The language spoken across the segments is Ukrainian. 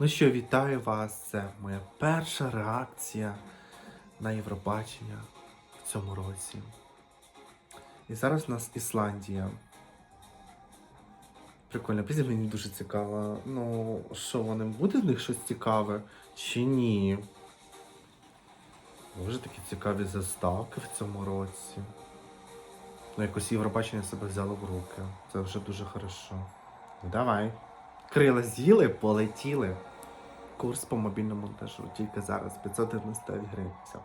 Ну що, вітаю вас. Це моя перша реакція на Євробачення в цьому році. І зараз у нас Ісландія. Прикольно, після мені дуже цікаво. Ну, що вони буде в них щось цікаве чи ні? Дуже такі цікаві заставки в цьому році. Ну, якось Євробачення себе взяло в руки. Це вже дуже хорошо. Ну, давай. Крила з'їли, полетіли. Курс по мобільному монтажу. Тільки зараз 599 гривень. Все.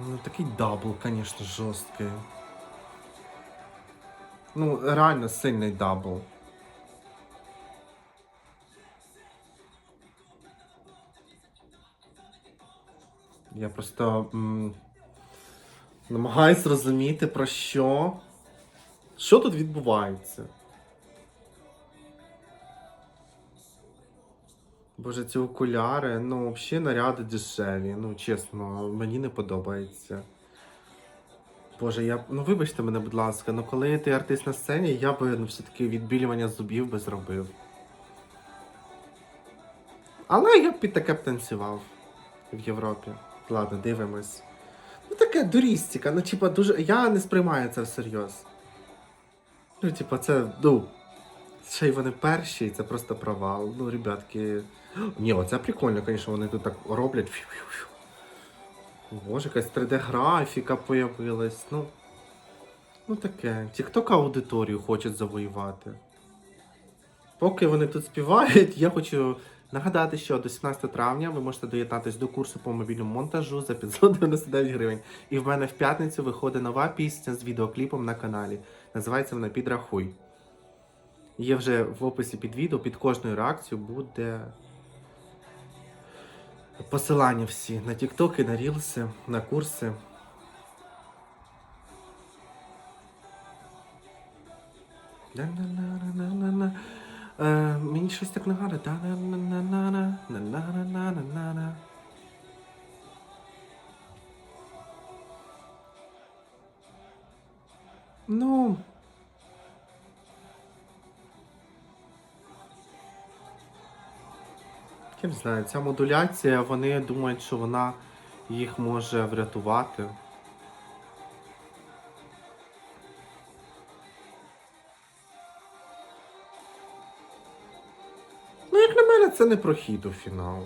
Ну, такий дабл, звісно, жорсткий. Ну, реально сильний дабл. Я просто м, намагаюсь зрозуміти про що. Що тут відбувається? Боже, ці окуляри, ну, взагалі наряди дешеві. Ну, чесно, мені не подобається. Боже, я. Ну вибачте мене, будь ласка, ну коли ти артист на сцені, я би ну, все-таки відбілювання зубів би зробив. Але я б під таке б танцював в Європі. Ладно, дивимось. Ну таке дурістика, ну типа дуже. Я не сприймаю це всерйоз. Ну, типа, це, ну. Ще й вони перші, і це просто провал. Ну, ребятки. Ні, оце прикольно, звісно, вони тут так роблять. Фью-фью-фью. Боже, якась 3D-графіка появилась. Ну. Ну таке. Тікток аудиторію хочуть завоювати. Поки вони тут співають, я хочу нагадати, що до 17 травня ви можете доєднатись до курсу по мобільному монтажу за 599 гривень. І в мене в п'ятницю виходить нова пісня з відеокліпом на каналі. Називається вона Підрахуй. Є вже в описі під відео, під кожною реакцією буде посилання всі на тіктоки, на рілси, на курси. На-на-на-на-на-на. Е, Мені щось так нагадує. Ну. Не знаю, ця модуляція, вони думають, що вона їх може врятувати. Ну, як на мене, це не прохід у фінал.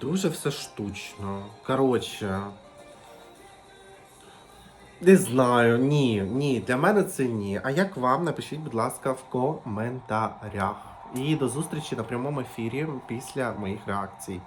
Дуже все штучно. Коротше. Не знаю, ні, ні, для мене це ні. А як вам? Напишіть, будь ласка, в коментарях. І до зустрічі на прямому ефірі після моїх реакцій.